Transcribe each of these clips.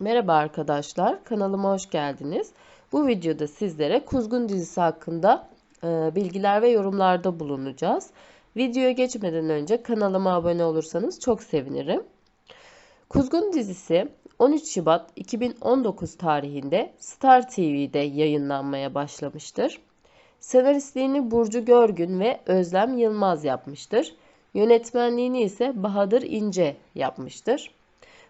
Merhaba arkadaşlar, kanalıma hoş geldiniz. Bu videoda sizlere Kuzgun dizisi hakkında e, bilgiler ve yorumlarda bulunacağız. Videoya geçmeden önce kanalıma abone olursanız çok sevinirim. Kuzgun dizisi 13 Şubat 2019 tarihinde Star TV'de yayınlanmaya başlamıştır. Senaristliğini Burcu Görgün ve Özlem Yılmaz yapmıştır. Yönetmenliğini ise Bahadır İnce yapmıştır.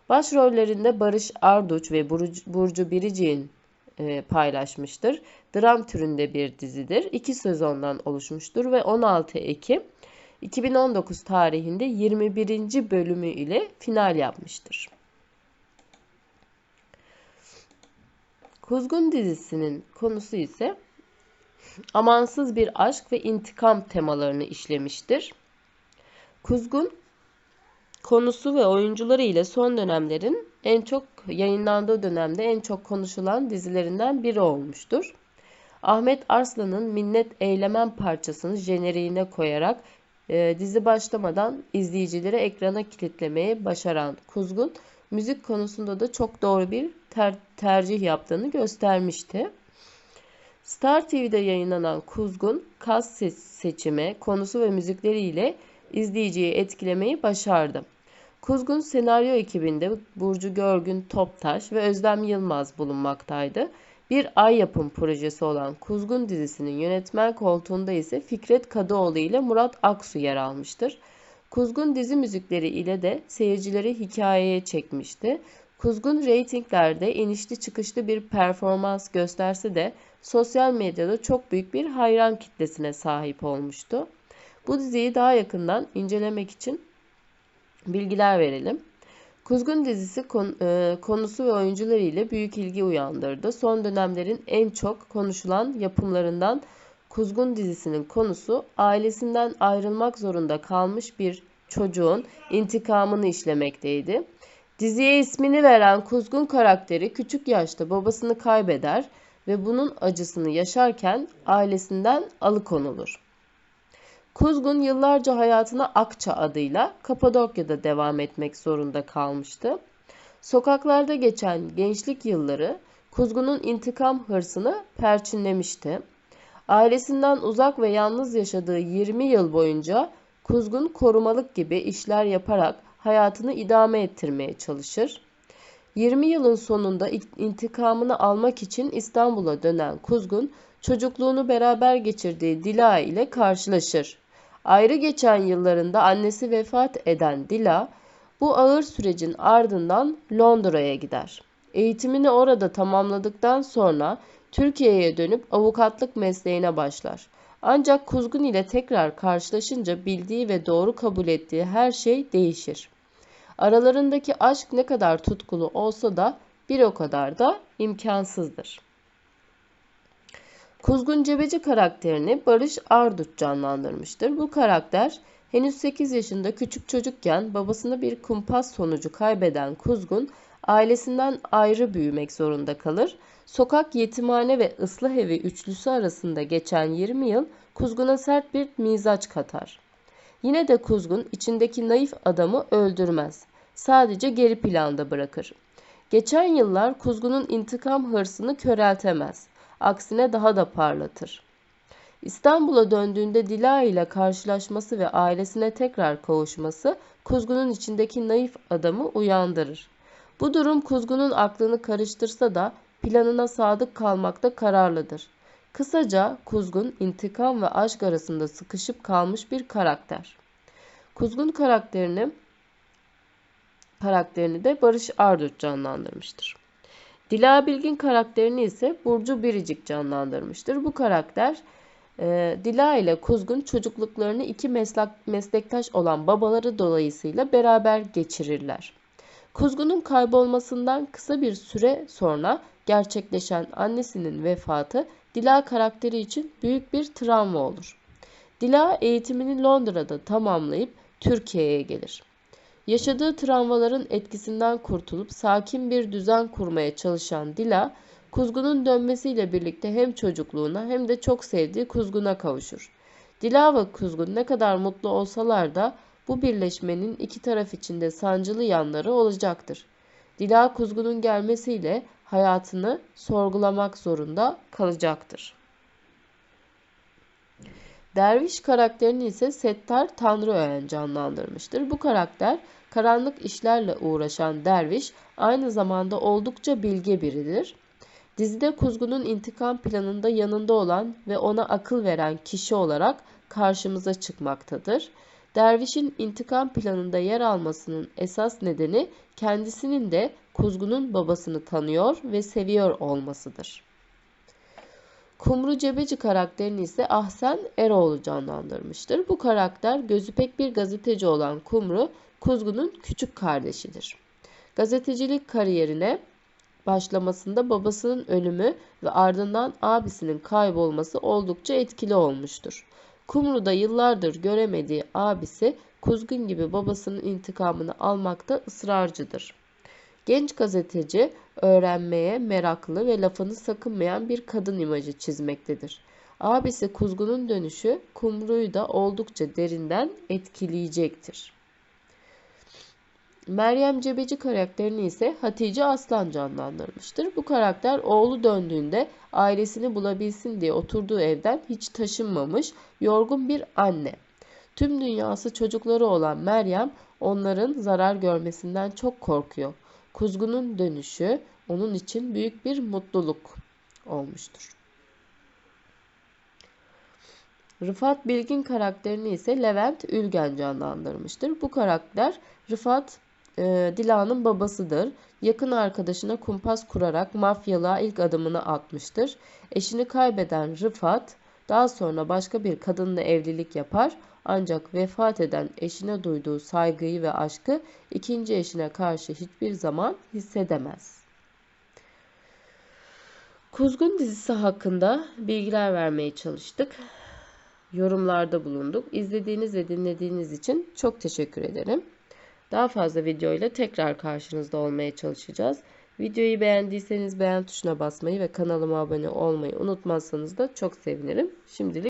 Başrollerinde Barış Arduç ve Burcu Biricik'in e, paylaşmıştır. Dram türünde bir dizidir. İki sezondan oluşmuştur ve 16 Ekim 2019 tarihinde 21. bölümü ile final yapmıştır. Kuzgun dizisinin konusu ise amansız bir aşk ve intikam temalarını işlemiştir. Kuzgun konusu ve oyuncuları ile son dönemlerin en çok yayınlandığı dönemde en çok konuşulan dizilerinden biri olmuştur. Ahmet Arslan'ın Minnet Eylemen parçasını jeneriğine koyarak e, dizi başlamadan izleyicileri ekrana kilitlemeyi başaran Kuzgun, müzik konusunda da çok doğru bir ter tercih yaptığını göstermişti. Star TV'de yayınlanan Kuzgun, kas seçimi, konusu ve müzikleriyle izleyiciyi etkilemeyi başardı. Kuzgun senaryo ekibinde Burcu Görgün Toptaş ve Özlem Yılmaz bulunmaktaydı. Bir ay yapım projesi olan Kuzgun dizisinin yönetmen koltuğunda ise Fikret Kadıoğlu ile Murat Aksu yer almıştır. Kuzgun dizi müzikleri ile de seyircileri hikayeye çekmişti. Kuzgun reytinglerde inişli çıkışlı bir performans gösterse de sosyal medyada çok büyük bir hayran kitlesine sahip olmuştu. Bu diziyi daha yakından incelemek için bilgiler verelim. Kuzgun dizisi e, konusu ve oyuncuları ile büyük ilgi uyandırdı. Son dönemlerin en çok konuşulan yapımlarından Kuzgun dizisinin konusu ailesinden ayrılmak zorunda kalmış bir çocuğun intikamını işlemekteydi. Diziye ismini veren Kuzgun karakteri küçük yaşta babasını kaybeder ve bunun acısını yaşarken ailesinden alıkonulur. Kuzgun yıllarca hayatına Akça adıyla Kapadokya'da devam etmek zorunda kalmıştı. Sokaklarda geçen gençlik yılları Kuzgun'un intikam hırsını perçinlemişti. Ailesinden uzak ve yalnız yaşadığı 20 yıl boyunca Kuzgun korumalık gibi işler yaparak hayatını idame ettirmeye çalışır. 20 yılın sonunda intikamını almak için İstanbul'a dönen Kuzgun, çocukluğunu beraber geçirdiği Dila ile karşılaşır. Ayrı geçen yıllarında annesi vefat eden Dila bu ağır sürecin ardından Londra'ya gider. Eğitimini orada tamamladıktan sonra Türkiye'ye dönüp avukatlık mesleğine başlar. Ancak Kuzgun ile tekrar karşılaşınca bildiği ve doğru kabul ettiği her şey değişir. Aralarındaki aşk ne kadar tutkulu olsa da bir o kadar da imkansızdır. Kuzgun Cebeci karakterini Barış Arduç canlandırmıştır. Bu karakter henüz 8 yaşında küçük çocukken babasını bir kumpas sonucu kaybeden Kuzgun ailesinden ayrı büyümek zorunda kalır. Sokak yetimhane ve ıslah evi üçlüsü arasında geçen 20 yıl Kuzgun'a sert bir mizaç katar. Yine de Kuzgun içindeki naif adamı öldürmez. Sadece geri planda bırakır. Geçen yıllar Kuzgun'un intikam hırsını köreltemez aksine daha da parlatır. İstanbul'a döndüğünde Dila ile karşılaşması ve ailesine tekrar kavuşması Kuzgun'un içindeki naif adamı uyandırır. Bu durum Kuzgun'un aklını karıştırsa da planına sadık kalmakta kararlıdır. Kısaca Kuzgun intikam ve aşk arasında sıkışıp kalmış bir karakter. Kuzgun karakterini karakterini de Barış Arduç canlandırmıştır. Dila Bilgin karakterini ise Burcu Biricik canlandırmıştır. Bu karakter e, Dila ile Kuzgun çocukluklarını iki meslek, meslektaş olan babaları dolayısıyla beraber geçirirler. Kuzgun'un kaybolmasından kısa bir süre sonra gerçekleşen annesinin vefatı Dila karakteri için büyük bir travma olur. Dila eğitimini Londra'da tamamlayıp Türkiye'ye gelir. Yaşadığı travmaların etkisinden kurtulup sakin bir düzen kurmaya çalışan Dila, Kuzgun'un dönmesiyle birlikte hem çocukluğuna hem de çok sevdiği Kuzgun'a kavuşur. Dila ve Kuzgun ne kadar mutlu olsalar da bu birleşmenin iki taraf için de sancılı yanları olacaktır. Dila Kuzgun'un gelmesiyle hayatını sorgulamak zorunda kalacaktır. Derviş karakterini ise Settar Tanrıöğen canlandırmıştır. Bu karakter karanlık işlerle uğraşan derviş aynı zamanda oldukça bilge biridir. Dizide Kuzgun'un intikam planında yanında olan ve ona akıl veren kişi olarak karşımıza çıkmaktadır. Dervişin intikam planında yer almasının esas nedeni kendisinin de Kuzgun'un babasını tanıyor ve seviyor olmasıdır. Kumru Cebeci karakterini ise Ahsen Eroğlu canlandırmıştır. Bu karakter gözü pek bir gazeteci olan Kumru, Kuzgun'un küçük kardeşidir. Gazetecilik kariyerine başlamasında babasının ölümü ve ardından abisinin kaybolması oldukça etkili olmuştur. Kumru'da yıllardır göremediği abisi Kuzgun gibi babasının intikamını almakta ısrarcıdır. Genç gazeteci öğrenmeye meraklı ve lafını sakınmayan bir kadın imajı çizmektedir. Abisi Kuzgun'un dönüşü Kumru'yu da oldukça derinden etkileyecektir. Meryem Cebeci karakterini ise Hatice Aslan canlandırmıştır. Bu karakter oğlu döndüğünde ailesini bulabilsin diye oturduğu evden hiç taşınmamış yorgun bir anne. Tüm dünyası çocukları olan Meryem onların zarar görmesinden çok korkuyor. Kuzgun'un dönüşü onun için büyük bir mutluluk olmuştur. Rıfat Bilgin karakterini ise Levent Ülgen canlandırmıştır. Bu karakter Rıfat e, Dila'nın babasıdır. Yakın arkadaşına kumpas kurarak mafyalığa ilk adımını atmıştır. Eşini kaybeden Rıfat daha sonra başka bir kadınla evlilik yapar ancak vefat eden eşine duyduğu saygıyı ve aşkı ikinci eşine karşı hiçbir zaman hissedemez. Kuzgun dizisi hakkında bilgiler vermeye çalıştık. Yorumlarda bulunduk. İzlediğiniz ve dinlediğiniz için çok teşekkür ederim. Daha fazla video ile tekrar karşınızda olmaya çalışacağız. Videoyu beğendiyseniz beğen tuşuna basmayı ve kanalıma abone olmayı unutmazsanız da çok sevinirim. Şimdilik